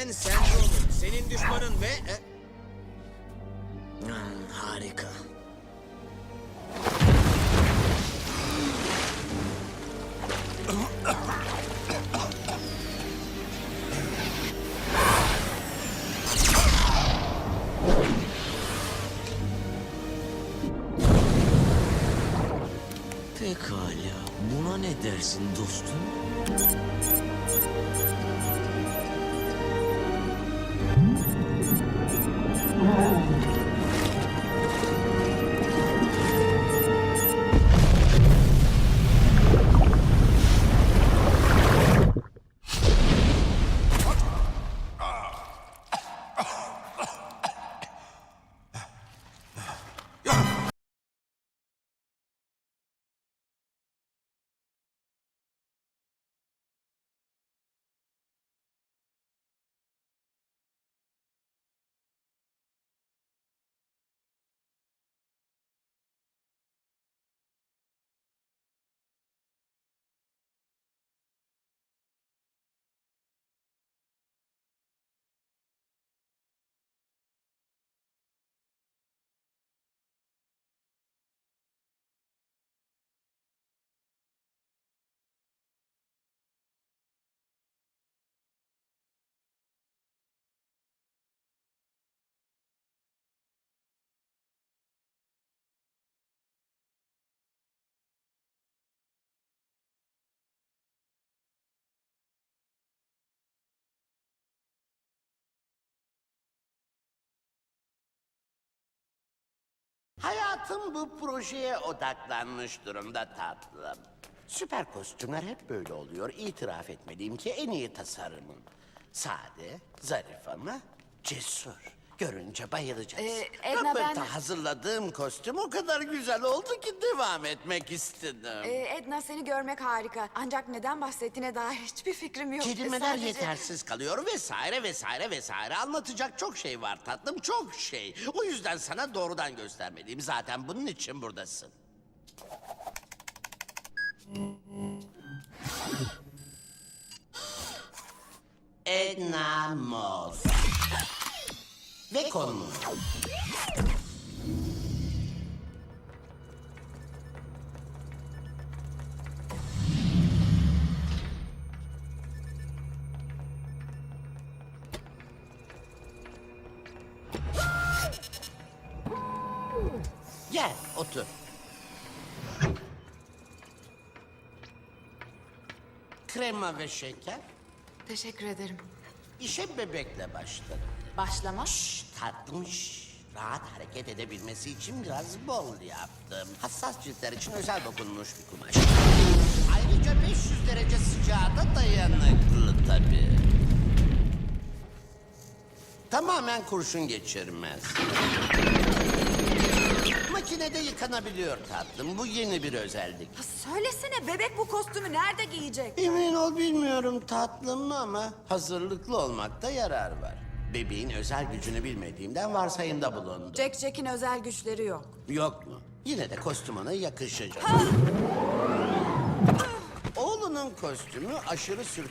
Ben Sendron'um. Senin düşmanın ve... e, Hmm, harika. Pekala. Buna ne dersin dostum? Hayatım bu projeye odaklanmış durumda tatlım. Süper kostümler hep böyle oluyor. İtiraf etmeliyim ki en iyi tasarımım. Sade, zarif ama cesur. Görünce bayılacaksın. Ee, Edna, ben- Robert'a hazırladığım kostüm o kadar güzel oldu ki devam etmek istedim. Ee, Edna seni görmek harika. Ancak neden bahsettiğine dair hiçbir fikrim yok. Kelimeler Sadece- yetersiz kalıyor vesaire vesaire vesaire. Anlatacak çok şey var tatlım, çok şey. O yüzden sana doğrudan göstermeliyim. Zaten bunun için buradasın. Edna Moss. Ve konumu. Gel, otur. Krema ve şeker. Teşekkür ederim. İşe bebekle başladım. Başlama. Şşş, tatlım şşş. Rahat hareket edebilmesi için biraz bol yaptım. Hassas ciltler için özel dokunmuş bir kumaş. Ayrıca 500 derece sıcağa da dayanıklı tabii. Tamamen kurşun geçirmez. Makinede yıkanabiliyor tatlım. Bu yeni bir özellik. Ha, söylesene bebek bu kostümü nerede giyecek? Emin ol bilmiyorum tatlım ama hazırlıklı olmakta yarar var. Bebeğin özel gücünü bilmediğimden varsayımda bulundum. Jack Jack'in özel güçleri yok. Yok mu? Yine de kostüm ona yakışacak. Oğlunun kostümü aşırı sürp